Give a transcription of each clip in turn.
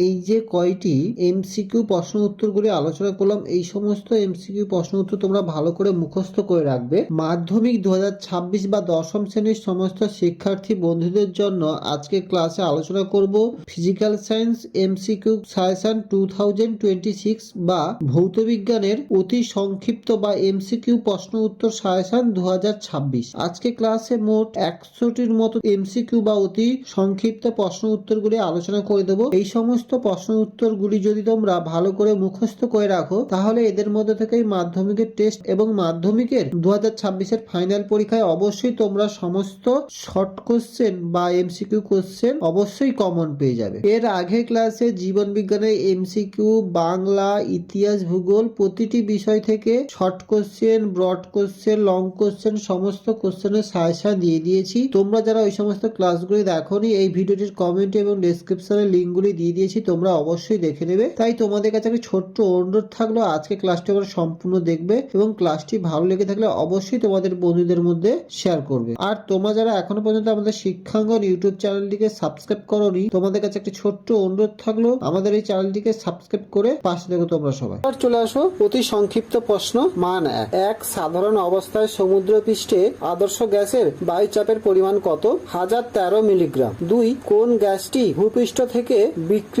এই যে কয়টি এমসিকিউ প্রশ্ন উত্তরগুলি আলোচনা করলাম, এই সমস্ত এমসিকিউ প্রশ্ন উত্তর তোমরা ভালো করে মুখস্থ করে রাখবে। মাধ্যমিক দু হাজার ছাব্বিশ বা দশম শ্রেণির সমস্ত শিক্ষার্থী বন্ধুদের জন্য আজকে ক্লাসে আলোচনা করব physical science MCQ suggestion two বা ভৌত বিজ্ঞানের অতি সংক্ষিপ্ত বা এমসিকিউ প্রশ্ন উত্তর সাজেশন দু আজকে ক্লাসে মোট একশোটির মতো এমসিকিউ বা অতি সংক্ষিপ্ত প্রশ্ন উত্তরগুলি আলোচনা করে দেবো। এই সমস্ত প্রশ্ন উত্তরগুলি যদি তোমরা ভালো করে মুখস্থ করে রাখো, তাহলে এদের মধ্যে থেকেই মাধ্যমিকের টেস্ট এবং মাধ্যমিকের দু হাজার ছাব্বিশের ফাইনাল পরীক্ষায় অবশ্যই তোমরা সমস্ত শর্ট কোশ্চেন বা এমসিকিউ কোশ্চেন অবশ্যই কমন পেয়ে যাবে। এর আগে ক্লাসে জীবন বিজ্ঞানের এমসিকিউ বাংলা, ইতিহাস, ভূগোল প্রতিটি বিষয় থেকে short question broad question long question সমস্ত কোশ্চেনের সাজেশন দিয়ে দিয়েছি। তোমরা যারা ওই সমস্ত ক্লাসগুলি দেখোনি, এই ভিডিওটির কমেন্ট এবং ডেসক্রিপশনে লিঙ্কগুলি দিয়ে দিয়েছি। তোমরা অবশ্যই দেখে নেবে। তাই তোমাদের কাছে একটা ছোট্ট অনুরোধ থাকল, আজকে ক্লাসটি তোমরা সম্পূর্ণ দেখবে এবং ক্লাসটি ভালো লেগে থাকলে অবশ্যই তোমাদের বন্ধুদের মধ্যে শেয়ার করবে। আর তোমরা যারা এখনও পর্যন্ত আমাদের শিক্ষাঙ্গন ইউটিউব চ্যানেলটিকে সাবস্ক্রাইব করোনি, তোমাদের কাছে একটি ছোট্ট অনুরোধ থাকল, আমাদের এই চ্যানেলটিকে সাবস্ক্রাইব করে পাশে দেখো তোমরা সবাই। এবার চলে আসো, অতি সংক্ষিপ্ত প্রশ্ন, মান এক। এক, সাধারণ অবস্থায় সমুদ্র পৃষ্ঠে আদর্শ গ্যাসের বায়ুচাপের পরিমাণ কত? হাজার তেরো মিলিগ্রাম। দুই, কোন গ্যাসটি ভূপৃষ্ঠ থেকে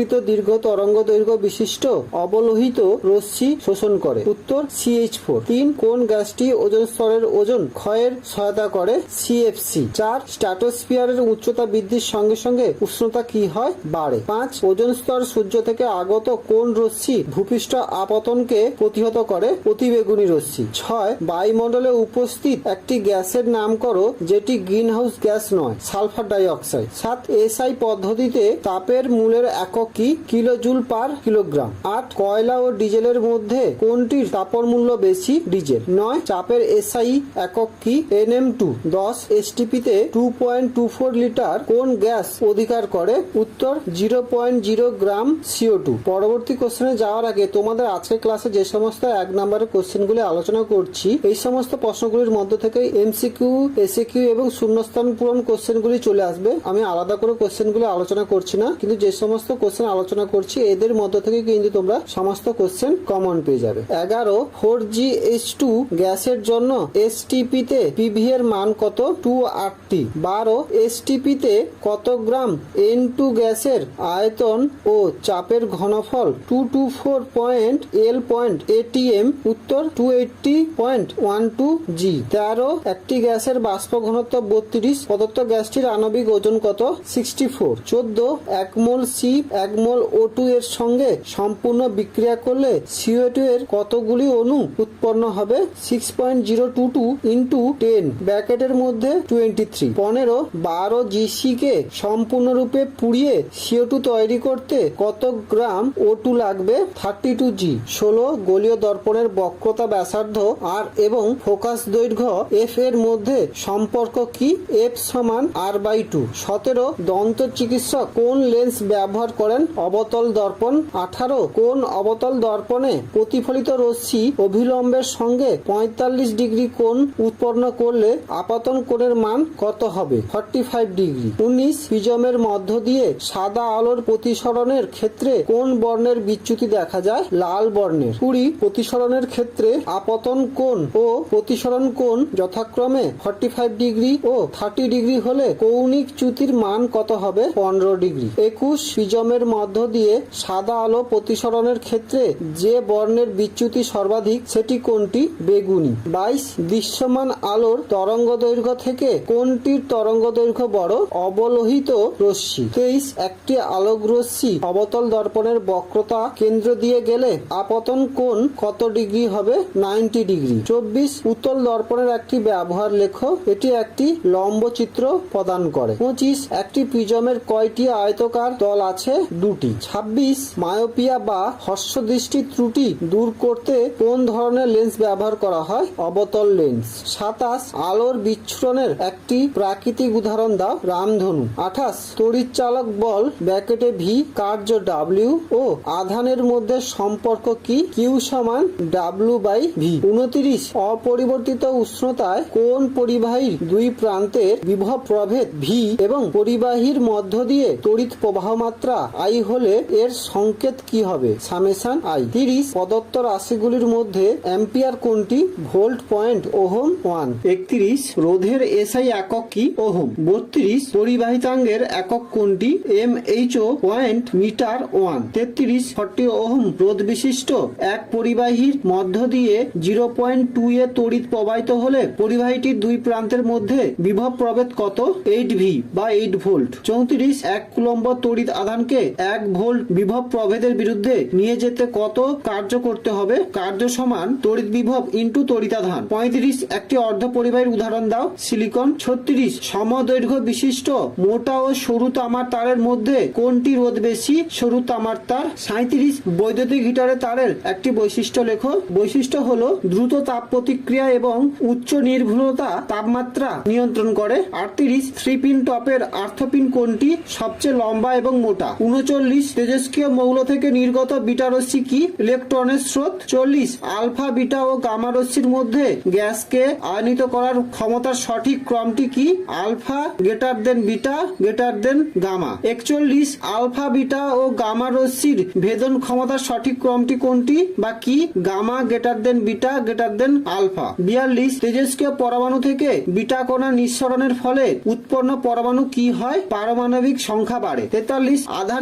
বিকৃত দীর্ঘ তরঙ্গ দৈর্ঘ্য বিশিষ্ট অবলোহিত রশ্মি শোষণ করে। উত্তর সিএইচ ফোর তিন, কোন গ্যাসটি ওজন স্তরের ওজন ক্ষয়ের সহায়তা করে? সিএফসি চার স্ট্র্যাটোস্ফিয়ারের উচ্চতা বৃদ্ধির সঙ্গে সঙ্গে উষ্ণতা কি হয়? বাড়ে। পাঁচ, ওজন স্তর সূর্য থেকে আগত কোন রশ্মি ভূপৃষ্ঠ আপতনকে প্রতিহত করে? অতিবেগুনি রশ্মি। ছয়, বায়ুমণ্ডলে উপস্থিত একটি গ্যাসের নাম করো যেটি গ্রিন হাউস গ্যাস নয়, সালফার ডাই অক্সাইড সাত এসআই পদ্ধতিতে তাপের মূলের একক কি কিলোজুল পার কিলোগ্রাম? আট, কয়লা ও ডিজেলের মধ্যে কোনটির তাপর মূল্য বেশি ডিজেল? নয়, চাপের এসআই একক কি? N M two. দশ, এসটিপিতে two point two four litre কোন গ্যাস অধিকার করে? উত্তর, zero point zero gram CO two পরবর্তী কোশ্চেনে যাওয়ার আগে তোমাদের আজকের ক্লাসে যে সমস্ত এক নম্বরের কোশ্চেনগুলি আলোচনা করছি, এই সমস্ত প্রশ্নগুলির মধ্য থেকে এমসিকিউ এসিকিউ এবং শূন্যস্থান পূরণ কোশ্চেনগুলি চলে আসবে। আমি আলাদা করে কোশ্চেনগুলি আলোচনা করছি না, কিন্তু যে সমস্ত কোশ্চেন আলোচনা করছি, এদের মধ্য থেকে কিন্তু তোমরা সমস্ত কোশ্চেন কমন পেয়ে যাবে। এগারো ফোর জি এইচ টু গ্যাসের জন্য এসটিপি তে পিভি এর মান কত? টু আটটি বারো এসটিপি তে কত গ্রাম এন টু গ্যাসের আয়তন ও চাপের ঘনফল? Two two four point L point ATM উত্তর two eighty point one two G তেরো, একটি গ্যাসের বাষ্প ঘনত্ব বত্রিশ, প্রদত্ত গ্যাসটির আণবিক ওজন কত? সিক্সটি ফোর চোদ্দ, এক মোল সি এক মোল ও টু এর সঙ্গে সম্পূর্ণ বিক্রিয়া করলে সিও টু এর কতগুলি অণু উৎপন্ন হবে? Six point zero two two into ten ব্র্যাকেটের মধ্যে টোয়েন্টি থ্রি পনেরো, বারো জিসি কে সম্পূর্ণরূপে পুড়িয়ে সিও টু তৈরি করতে কত গ্রাম ও টু লাগবে? থার্টি টু জি ষোলো, গোলীয় দর্পণের বক্রতা ব্যাসার্ধ আর এবং ফোকাস দৈর্ঘ্য এফ এর মধ্যে সম্পর্ক কি? এফ সমান আর বাই টু সতেরো দন্ত চিকিৎসক কোন লেন্স ব্যবহার করেন? অবতল দর্পণ আঠারো। কোন অবতল দর্পণে প্রতিফলিত রশ্মি অভিলম্বের সঙ্গে পঁয়তাল্লিশ ডিগ্রি কোণ উৎপন্ন করলে আপাতন কোণের মান কত হবে? Forty five degree. উনিশ প্রিজমের মধ্য দিয়ে সাদা আলোর প্রতিসরণের ক্ষেত্রে কোন বর্ণের বিচ্যুতি দেখা যায় লাল বর্ণের। কুড়ি, প্রতিসরণের ক্ষেত্রে আপতন কোণ ও প্রতিসরণ কোণ যথাক্রমে ফর্টি ফাইভ ডিগ্রি ও থার্টি ডিগ্রি হলে কৌণিক চ্যুতির মান কত হবে? পনেরো ডিগ্রি। একুশ প্রিজমের মধ্য দিয়ে সাদা আলো প্রতিসরণের ক্ষেত্রে যে বর্ণের বিচ্যুতি সর্বাধিক, সেটি কোনটি? বেগুনি। বাইশ, দৃশ্যমান আলোর তরঙ্গ দৈর্ঘ্য থেকে কোনটির তরঙ্গ দৈর্ঘ্য বড়? অবলোহিত রশ্মি। তেইশ, একটি আলোক রশ্মি অবতল দর্পণের বক্রতা কেন্দ্র দিয়ে গেলে আপতন কোণ কত ডিগ্রি হবে? Ninety degree. চব্বিশ, উত্তল দর্পণের একটি ব্যবহার লেখো। এটি একটি লম্ব চিত্র প্রদান করে। পঁচিশ, একটি প্রিজমের কয়টি আয়তকার তল আছে? দুটি। ছাব্বিশ, মায়োপিয়া বা হর্ষদৃষ্টি ত্রুটি দূর করতে কোন ধরনের লেন্স ব্যবহার করা হয়? অবতল লেন্স। সাতাশ, আলোর বিচ্ছুরণের একটি প্রাকৃতিক উদাহরণ দাও। রামধনু। আঠাশ তড়িৎ চালক বল ব্যাকেটে ভি কার্য ডাব্লিউ ও আধানের মধ্যে সম্পর্ক কি? কিউ সমান ডাব্লু বাই ভি উনত্রিশ, অপরিবর্তিত উষ্ণতায় কোন পরিবাহীর দুই প্রান্তের বিভব প্রভেদ ভি এবং পরিবাহীর মধ্য দিয়ে তড়িৎ প্রবাহ মাত্রা আই আই হলে এর সংকেত কি হবে? Summation I. তিরিশ, প্রদত্ত রাশিগুলির মধ্যে অ্যাম্পিয়ার কোনটি? Volt point ohm one. একত্রিশ, রোধের এসআই একক কি? ওহম। বত্রিশ, পরিবাহিতাঙ্গের একক কোনটি? M H O point metre one. তেত্রিশ ফর্টি ওহম রোধ বিশিষ্ট। এক পরিবাহীর মধ্য দিয়ে জিরো পয়েন্ট টু এ তড়িৎ প্রবাহিত হলে পরিবাহীটির দুই প্রান্তের মধ্যে বিভব প্রভেদ কত? এইট ভি বা এইট ভোল্ট। চৌত্রিশ, এক কুলম্ব তড়িৎ আধানকে এক ভোল্ট বিভব প্রভেদের বিরুদ্ধে নিয়ে যেতে কত কার্য করতে হবে? কার্য সমান তড়িৎ বিভব ইন্টু তড়িতাধান। পঁয়ত্রিশ, একটি অর্ধ পরিবাহীর উদাহরণ দাও। সিলিকন, ছত্রিশ, সমদৈর্ঘ্য বিশিষ্ট মোটা ও সরু তামার তারের মধ্যে কোনটি রোধ বেশি? সরু তামার তার সাঁত্রিশ বৈদ্যুতিক হিটারের তারের একটি বৈশিষ্ট্য লেখো। বৈশিষ্ট্য হলো দ্রুত তাপ প্রতিক্রিয়া এবং উচ্চ নির্ভুলতা তাপমাত্রা নিয়ন্ত্রণ করে। আটত্রিশ থ্রি পিন টপের আর্থপিন কোনটি সবচেয়ে লম্বা এবং মোটা? উনচল্লিশ তেজস্ক্রিয় মৌল থেকে নির্গত বিটা রশ্মি কি? ইলেকট্রনের স্রোত চল্লিশ। আলফা, বিটা ও গামা রশ্মির মধ্যে গ্যাসকে আয়নিত করার ক্ষমতার সঠিক ক্রমটি কি? Alpha, greater than beta, greater than gamma. একচল্লিশ। আলফা, বিটা ও গামা রশ্মির ভেদন ক্ষমতার সঠিক ক্রমটি কোনটি বা কি? Gamma, greater than beta, greater than alpha. বিয়াল্লিশ। তেজস্ক্রিয় পরমাণু থেকে বিটা কণা নিঃসরণের ফলে উৎপন্ন পরমাণু কি হয়? পারমাণবিক সংখ্যা বাড়ে। তেতাল্লিশ।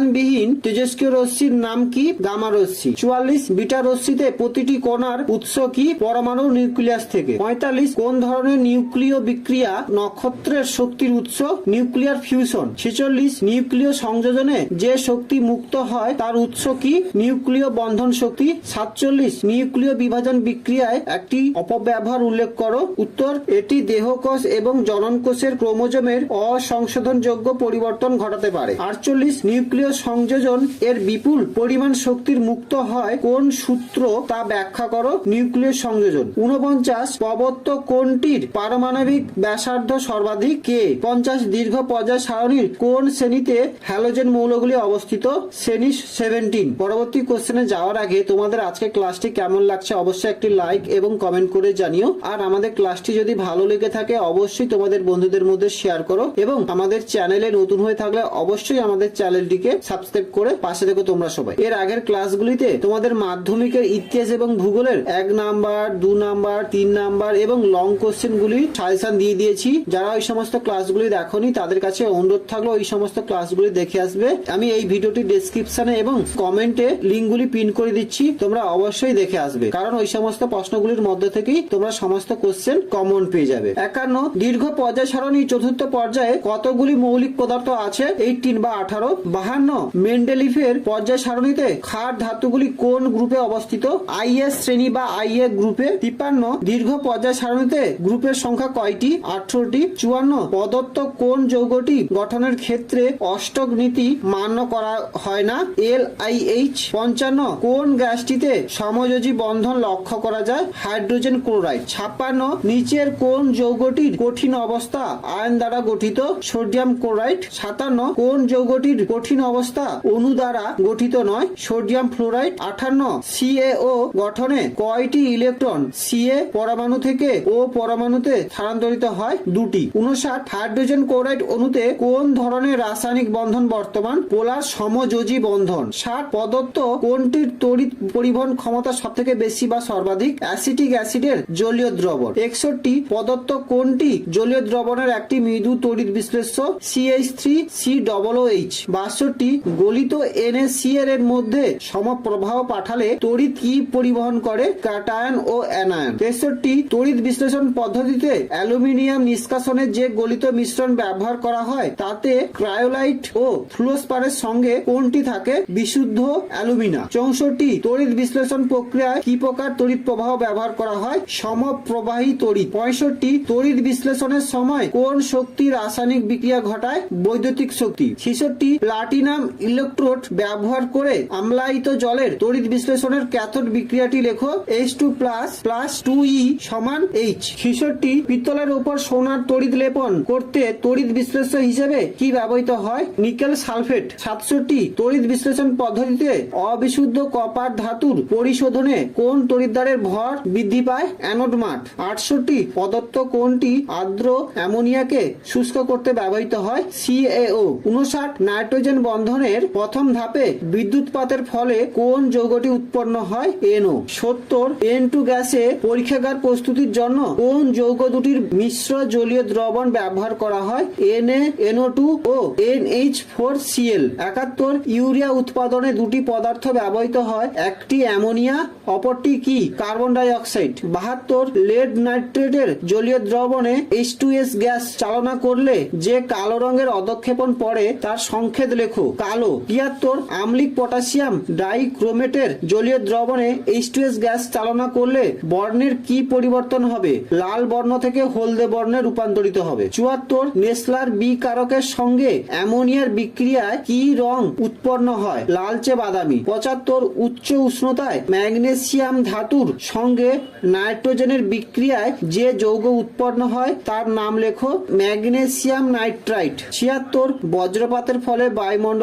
আধানবিহীন তেজস্ক্রিয় রশ্মির নাম কি? গামা রশ্মি। চুয়াল্লিশ বিটা রশ্মিতে প্রতিটি কণার উৎস কি? পরমাণু নিউক্লিয়াস থেকে। পঁয়তাল্লিশ কোন ধরনের নিউক্লিয় বিক্রিয়া নক্ষত্রের শক্তির উৎস? Nuclear fusion. ছেচল্লিশ নিউক্লিয় সংযোজনে যে শক্তি মুক্ত হয়, তার উৎস কি? নিউক্লিয় বন্ধন শক্তি। সাতচল্লিশ নিউক্লিয় বিভাজন বিক্রিয়ায় একটি অপব্যবহার উল্লেখ করো। উত্তর, এটি দেহকোষ এবং জনন কোষের ক্রোমোজোমের অসংশোধনযোগ্য পরিবর্তন ঘটাতে পারে। আটচল্লিশ নিউক্লিয় সংযোজন এর বিপুল পরিমাণ শক্তির মুক্ত হয় কোন সূত্র তা ব্যাখ্যা করো। নিউক্লিয় সংযোজন। উনপঞ্চাশ প্রবর্ত কোনটির পারমাণবিক ব্যাসার্ধ সর্বাধিক? কে? পঞ্চাশ, দীর্ঘ পর্যায় সারণীর কোন শ্রেণীতে হ্যালোজেন মৌলগুলি অবস্থিত? শ্রেণি সেভেন্টিন। পরবর্তী কোশ্চেনে যাওয়ার আগে তোমাদের আজকে ক্লাসটি কেমন লাগছে অবশ্যই একটি লাইক এবং কমেন্ট করে জানিও। আর আমাদের ক্লাসটি যদি ভালো লেগে থাকে, অবশ্যই তোমাদের বন্ধুদের মধ্যে শেয়ার করো এবং আমাদের চ্যানেলে নতুন হয়ে থাকলে অবশ্যই আমাদের চ্যানেলটিকে সাবস্ক্রাইব করে পাশে দেখো তোমরা সবাই। এর আগের ক্লাসগুলিতে তোমাদের মাধ্যমিকের ইতিহাস এবং ভূগোলের এক নাম্বার, দু নাম্বার, তিন নাম্বার এবং লং কোশ্চেন গুলি সাজেশন দিয়ে দিয়েছি। যারা ওই সমস্ত ক্লাসগুলি দেখোনি, তাদের কাছে অনুরোধ থাকল ওই সমস্ত ক্লাসগুলি দেখে আসবে। আমি এই ভিডিওটি ডেসক্রিপশনে এবং কমেন্টে লিঙ্কগুলি পিন করে দিচ্ছি। তোমরা অবশ্যই দেখে আসবে। কারণ ওই সমস্ত প্রশ্নগুলির মধ্যে থেকেই তোমরা সমস্ত কোশ্চেন কমন পেয়ে যাবে। একান্ন, দীর্ঘ পর্যায় সারণী চতুর্থ পর্যায়ে কতগুলি মৌলিক পদার্থ আছে? এইটিন বা আঠারো? বাহান্ন মেন্ডেলিফের পর্যায় সারণীতে ক্ষার ধাতুগুলি কোন গ্রুপে অবস্থিত? আইএস শ্রেণি বা আইএ গ্রুপে তিপ্পান্ন। দীর্ঘ পর্যায় সারণীতে গ্রুপের সংখ্যা কয়টি? আঠারোটি। চুয়ান্ন। প্রদত্ত কোন যৌগটি গঠনের ক্ষেত্রে অষ্টক নীতি মান্য করা হয় না? এল আই এইচ পঞ্চান্ন। কোন গ্যাসটিতে সমযোজী বন্ধন লক্ষ্য করা যায়? হাইড্রোজেন ক্লোরাইড ছাপ্পান্ন। নিচের কোন যৌগটির কঠিন অবস্থা? আয়ন দ্বারা গঠিত সোডিয়াম ক্লোরাইড সাতান্ন। কোন যৌগটির কঠিন অবস্থা? অণু দ্বারা গঠিত নয়। সোডিয়াম ফ্লোরাইড আঠান্ন সিএও গঠনে কয়টি ইলেকট্রন? সিএ পরমাণু থেকে ও পরমাণুতে স্থানান্তরিত হয় দুটি। উনষাট হাইড্রোজেন ক্লোরাইড অণুতে কোন ধরনের রাসায়নিক বন্ধন বর্তমান? পোলার সমযোজী বন্ধন। ষাট প্রদত্ত কোনটির তড়িৎ পরিবহন ক্ষমতা সব থেকে বেশি বা সর্বাধিক? অ্যাসিটিক অ্যাসিডের জলীয় দ্রবণ। একষট্টি প্রদত্ত কোনটি জলীয় দ্রবণের একটি মৃদু তড়িৎ বিশ্লেষ্য? CH three C double H. বাষট্টি গলিত এনএসিএর এর মধ্যে সমপ্রবাহ পাঠালে তড়িৎ কি পরিবহন করে? কাটায়ন ও অ্যানায়ন তেষট্টি তড়িৎ বিশ্লেষণ পদ্ধতিতে অ্যালুমিনিয়াম নিষ্কাশনের যে গলিত মিশ্রণ ব্যবহার করা হয়, তাতে ক্রায়োলাইট ও ফ্লুরোস্পারের সঙ্গে কোনটি থাকে? বিশুদ্ধ অ্যালুমিনা। চৌষট্টি, তড়িৎ বিশ্লেষণ প্রক্রিয়ায় কি প্রকার তড়িৎ প্রবাহ ব্যবহার করা হয়? সমপ্রবাহী তড়িৎ। পঁয়ষট্টি, তড়িৎ বিশ্লেষণের সময় কোন শক্তি রাসায়নিক বিক্রিয়া ঘটায়? বৈদ্যুতিক শক্তি। ছেষট্টি, প্লাটিনাম ইলেকট্রোড ব্যবহার করে আমলায়িত জলের তড়িৎ বিশ্লেষণের ক্যাথোড বিক্রিয়াটি লেখো H two plus plus two e সমান এইচ ছেষট্টি পিত্তলের উপর সোনার তড়িৎ লেপন করতে তড়িৎ বিশ্লেষ্য হিসেবে কি ব্যবহৃত হয়? নিকেল সালফেট, সাতষট্টি। তড়িৎ বিশ্লেষণ পদ্ধতিতে অবিশুদ্ধ কপার ধাতুর পরিশোধনে কোন তড়িৎদ্বারের ভর বৃদ্ধি পায়? অ্যানোড মাঠ, আটষট্টি। প্রদত্ত কোনটি আর্দ্র অ্যামোনিয়াকে শুষ্ক করতে ব্যবহৃত হয় সিএও উনষাট নাইট্রোজেন বন্ধন বর্ধনের প্রথম ধাপে বিদ্যুৎপাতের ফলে কোন যৌগটি উৎপন্ন হয়? এনও। সত্তর। এন টু গ্যাসে পরীক্ষাগার প্রস্তুতির জন্য কোন যৌগ দুটির মিশ্র জলীয় দ্রবণ ব্যবহার করা হয়? এনএ, এনও টু ও এন এইচ ফোর সিএল একাত্তর। ইউরিয়া উৎপাদনে দুটি পদার্থ ব্যবহৃত হয়। একটি অ্যামোনিয়া, অপরটি কি? কার্বন ডাই অক্সাইড বাহাত্তর। লেড নাইট্রেটের জলীয় দ্রবণে এইচ টু এস গ্যাস চালনা করলে যে কালো রঙের অধক্ষেপণ পড়ে তার সংকেত লেখো। কালো। তিয়াত্তর, আম্লিক পটাশিয়াম ডাইক্রোমেটের জলীয় দ্রবণে এইচ গ্যাস চালনা করলে বর্ণের কি পরিবর্তন হবে? লাল বর্ণ থেকে হলদে বর্ণে রূপান্তরিত হবে। চুয়াত্তর, নেসলার বি কারকের সঙ্গে অ্যামোনিয়ার বিক্রিয়ায় কি রং উৎপন্ন হয়? লালচে বাদামি। পঁচাত্তর, উচ্চ উষ্ণতায় ম্যাগনেসিয়াম ধাতুর সঙ্গে নাইট্রোজেনের বিক্রিয়ায় যে যৌগ উৎপন্ন হয়, তার নাম লেখো ম্যাগনেসিয়াম নাইট্রাইট। ছিয়াত্তর, বজ্রপাতের ফলে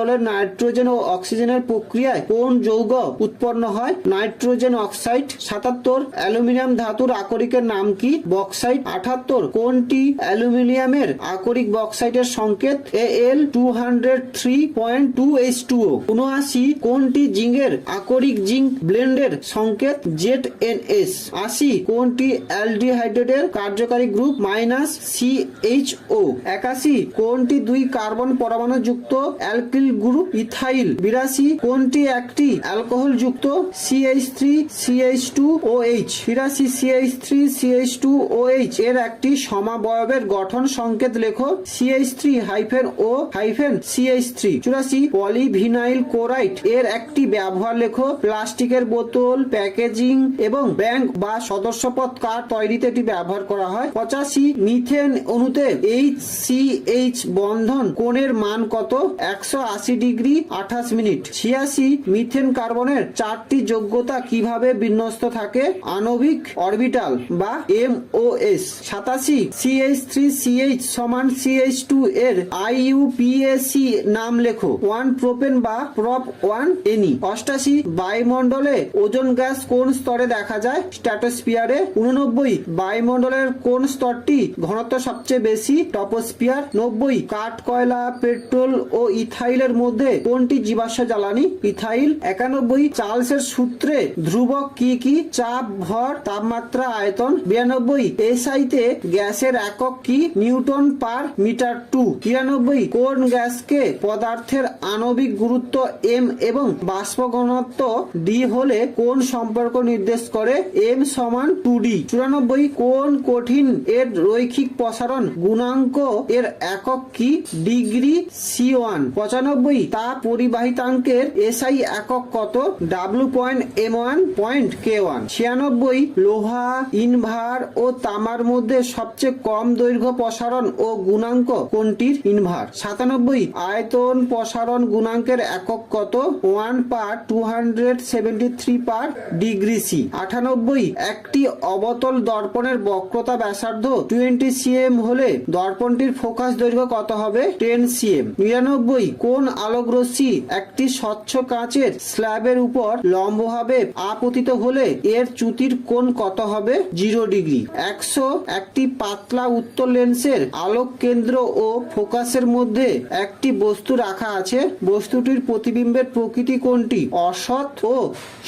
বায়ুমণ্ডলের নাইট্রোজেন ও অক্সিজেনের প্রক্রিয়ায় কোন যৌগ উৎপন্ন হয়? নাইট্রোজেন অক্সাইড সাতাত্তর, অ্যালুমিনিয়াম ধাতুর আকরিকের নাম কি? বক্সাইট আঠাত্তর কোনটি অ্যালুমিনিয়ামের আকরিক বক্সাইটের সংকেত? A L two hundred three point two H two উনআশি কোনটি জিঙ্কের আকরিক জিঙ্ক ব্লেন্ডের সংকেত? জেড এন এস আশি, কোনটি অ্যালডিহাইড্রেটের কার্যকারী group minus C H O একাশি, কোনটি দুই কার্বন পরমাণু যুক্ত অ্যালকিল গ্রুপ ইথাইল। বিরাশি কোনটি একটি অ্যালকোহল যুক্ত CH three CH two O H বিরাশি CH three CH two O H এর একটি সমাবয়বের গঠন সংকেত লেখো। CH three hyphen O hyphen CH three চুরাশি পলিভিনাইল কোরাইট এর একটি ব্যবহার লেখো। প্লাস্টিকের বোতল, প্যাকেজিং এবং ব্যাংক বা সদস্যপদ কার্ড তৈরিতে এটি ব্যবহার করা হয়? পঁচাশি মিথেন অণুতে এইচ সি এইচ বন্ধন কোণের মান কত? একশো আশি ডিগ্রি আঠাশ মিনিট। ছিয়াশি মিথেন কার্বনের চারটি যোগ্যতা কীভাবে বিন্যস্ত থাকে? আণবিক, অরবিটাল বা এম ও এস সাতাশি সিএইচ থ্রি সিএইচ সমান সিএইচ টু এর আই আইইউপিএসি নাম লেখো। ওয়ান প্রোপেন বা প্রপ ওয়ান এনি। অষ্টাশি বায়ুমণ্ডলে ওজন গ্যাস কোন স্তরে দেখা যায়? স্ট্যাটোস্পিয়ারে উননব্বই বায়ুমণ্ডলের কোন স্তরটি ঘনত্ব সবচেয়ে বেশি? টপোস্পিয়ার নব্বই কাঠ, কয়লা, পেট্রোল ও ইথাইলের মধ্যে কোনটি জীবাশ্ম জ্বালানি? ইথাইল একানব্বই। চার্লসের সূত্রে ধ্রুবক কি কি? চাপ, ভর, তাপমাত্রা, আয়তন বিরানব্বই। এসআইতে গ্যাসের একক কি? Newton per metre two. তিরানব্বই। কোন গ্যাসকে পদার্থের আণবিক গুরুত্ব এম এবং বাষ্প ঘনত্ব ডি হলে কোন সম্পর্ক নির্দেশ করে? এম সমান টু ডি। চুরানব্বই। কোন কঠিন এর রৈখিক প্রসারণ? গুণাঙ্ক এর একক কি? Degree C one. পঁচানব্বই। তা পরিবাহিতাঙ্কের এসআই একক কত? W point M one point K one ছিয়ানব্বই, লোহা, ইনভার ও তামার মধ্যে সবচেয়ে কম দৈর্ঘ্য প্রসারণ ও গুণাঙ্ক কোনটির? ইনভার। সাতানব্বই, আয়তন প্রসারণ গুণাঙ্কের একক কত? One per two hundred seventy three per degree C আটানব্বই, একটি অবতল দর্পণের বক্রতা ব্যাসার্ধ টোয়েন্টি সিএম হলে দর্পণটির ফোকাস দৈর্ঘ্য কত হবে? টেন সিএম নিরানব্বই, কোন আলোক রশ্মি একটি স্বচ্ছ কাঁচের স্ল্যাবের উপর লম্বভাবে আপতিত হলে এর চ্যুতির কোণ কত হবে? Zero degree. একশো একটি পাতলা উত্তর লেন্সের আলোক কেন্দ্র ও ফোকাসের মধ্যে একটি বস্তু রাখা আছে। বস্তুটির প্রতিবিম্বের প্রকৃতি কোনটি? অসৎ ও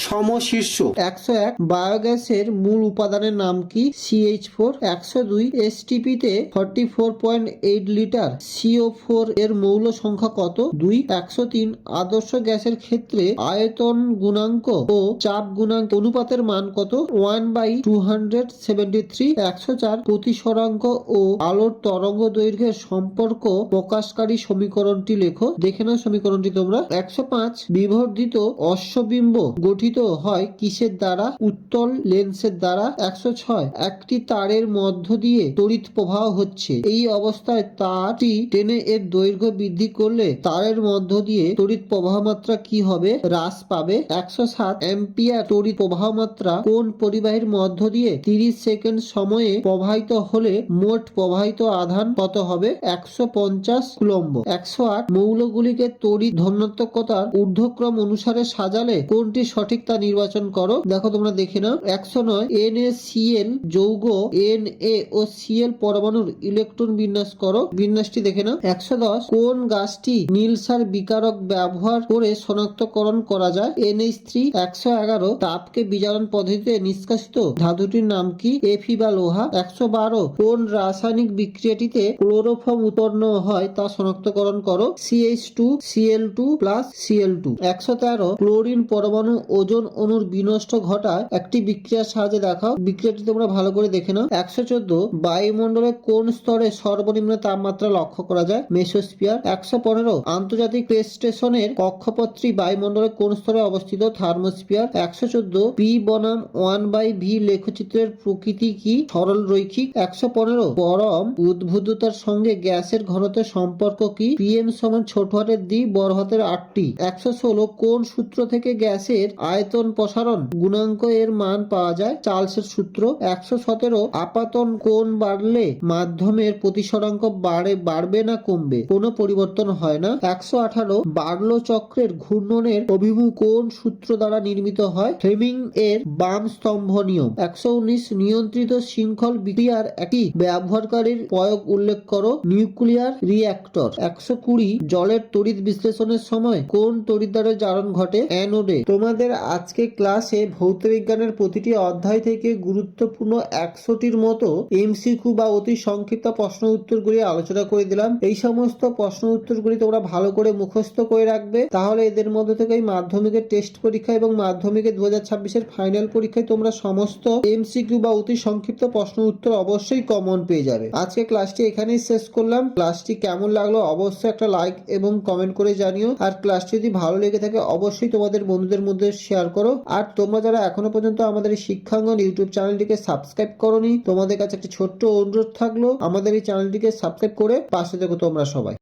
সমশীর্ষ। একশো এক বায়োগ্যাসের মূল উপাদানের নাম কি? সিএইচ ফোর একশো দুই এসটিপি তে forty four point eight litre CO four এর মৌল সংখ্যা কত? দুই একশো তিন আদর্শ গ্যাসের ক্ষেত্রে আয়তন গুণাঙ্ক ও চাপ গুণাঙ্ক অনুপাতের মান কত? One by two hundred seventy three, একশো চার প্রতিসরাঙ্ক ও আলোর তরঙ্গ দৈর্ঘ্যের সম্পর্ক প্রকাশকারী সমীকরণটি লেখো। দেখে নাও সমীকরণটি তোমরা। একশো পাঁচ বিবর্ধিত অশ্ববিম্ব গঠিত হয় কিসের দ্বারা? উত্তল লেন্সের দ্বারা। একশো ছয় একটি তারের মধ্য দিয়ে তড়িৎ প্রবাহ হচ্ছে। এই অবস্থায় তারটি টেনে এর দৈর্ঘ্য বৃদ্ধি করলে তারের মধ্য দিয়ে তড়িৎ প্রবাহ মাত্রা কি হবে? হ্রাস পাবে। একশো সাত অ্যাম্পিয়ার তড়িৎ প্রবাহ মাত্রা কোন পরিবাহীর মধ্য দিয়ে তিরিশ সেকেন্ড সময়ে প্রবাহিত হলে মোট প্রবাহিত আধান কত হবে? একশো পঞ্চাশ কুলম্ব। একশো আট মৌলগুলিকে তড়িৎ ধনাত্মকতার ঊর্ধ্বক্রম অনুসারে সাজালে কোনটি সঠিক তা নির্বাচন করো। দেখো, তোমরা দেখে নাও। একশো নয় এন এ সিএল যৌগ এন এ ও সিএল পরমাণুর ইলেকট্রন বিন্যাস করো। বিন্যাসটি দেখে নাও। একশো দশ কোন গাছটি নীল ক্যান্সার বিকারক ব্যবহার করে শনাক্তকরণ করা যায়। এনএইচ থ্রি একশো এগারো তাপকে বিজারণ পদ্ধতিতে নিষ্কাশিত। ধাতুটির নাম কি? এফি বা লোহা। একশো বারো কোন রাসায়নিক বিক্রিয়াটিতে ক্লোরোফর্ম উৎপন্ন হয় তা শনাক্তকরণ করো। CH two Cl two plus Cl two. একশো তেরো ক্লোরিন পরমাণু ওজন অণুর বিনষ্ট ঘটায় একটি বিক্রিয়ার সাহায্যে দেখাও। বিক্রিয়াটি তোমরা ভালো করে দেখে নাও। একশো চোদ্দ বায়ুমণ্ডলের কোন স্তরে সর্বনিম্ন তাপমাত্রা লক্ষ্য করা যায়? মেসোস্পিয়ার একশো পনেরো আন্তর্জাতিক স্পেস স্টেশনের কক্ষপত্রী বায়ুমণ্ডলের কোন স্তরে অবস্থিত? থার্মোস্পিয়ার একশো চোদ্দ, পি বনাম ওয়ান বাই ভি লেখচিত্রের প্রকৃতি কি? সরল রৈখিক একশো পনেরো পরম উদ্ভুততার সঙ্গে গ্যাসের ঘনত্বের সম্পর্ক কি? পিএম সমান ছোট হাতের দ্বি, বড় হাতের আটটি। একশো ষোলো, কোন সূত্র থেকে গ্যাসের আয়তন প্রসারণ গুণাঙ্ক এর মান পাওয়া যায়? চার্লসের সূত্র। একশো সতেরো, আপাতন কোন বাড়লে মাধ্যমের প্রতিসরাঙ্ক বাড়ে, বাড়বে না কমবে? কোনো পরিবর্তন হয় না। একশো আঠারো বার্লো চক্রের ঘূর্ণনের অভিমুখ কোন সূত্র দ্বারা নির্মিত হয় ফ্লেমিং এর বাম স্তম্ভ নিয়ম। একশো উনিশ নিয়ন্ত্রিত শৃঙ্খল বিক্রিয়ার একটি ব্যবহারকারীর প্রয়োগ উল্লেখ করো, নিউক্লিয়ার রিঅ্যাক্টর। একশো কুড়ি জলের তড়িৎ বিশ্লেষণের সময় কোন তড়িৎদ্বারের জারণ ঘটে? অ্যানোডে। তোমাদের আজকে ক্লাসে ভৌত বিজ্ঞানের প্রতিটি অধ্যায় থেকে গুরুত্বপূর্ণ একশোটির মতো এমসিকিউ বা অতি সংক্ষিপ্ত প্রশ্ন উত্তরগুলি আলোচনা করে দিলাম। এই সমস্ত প্রশ্ন উত্তরগুলি তোমরা ভালো করে মুখস্থ করে রাখবে, তাহলে এদের মধ্যে থেকেই মাধ্যমিকের টেস্ট পরীক্ষা এবং মাধ্যমিকের দু হাজার ছাব্বিশের ফাইনাল পরীক্ষায় তোমরা সমস্ত এমসিকিউ বা অতি সংক্ষিপ্ত প্রশ্ন উত্তর অবশ্যই কমন পেয়ে যাবে। আজকে ক্লাসটি এখানেই শেষ করলাম। ক্লাসটি কেমন লাগল অবশ্যই একটা লাইক এবং কমেন্ট করে জানিও। আর ক্লাসটি যদি ভালো লেগে থাকে, অবশ্যই তোমাদের বন্ধুদের মধ্যে শেয়ার করো। আর তোমরা যারা এখনও পর্যন্ত আমাদের এই শিক্ষাঙ্গন ইউটিউব চ্যানেলটিকে সাবস্ক্রাইব করনি, তোমাদের কাছে একটি ছোট্ট অনুরোধ থাকল, আমাদের এই চ্যানেলটিকে সাবস্ক্রাইব করে পাশে দেখো তোমরা সবাই।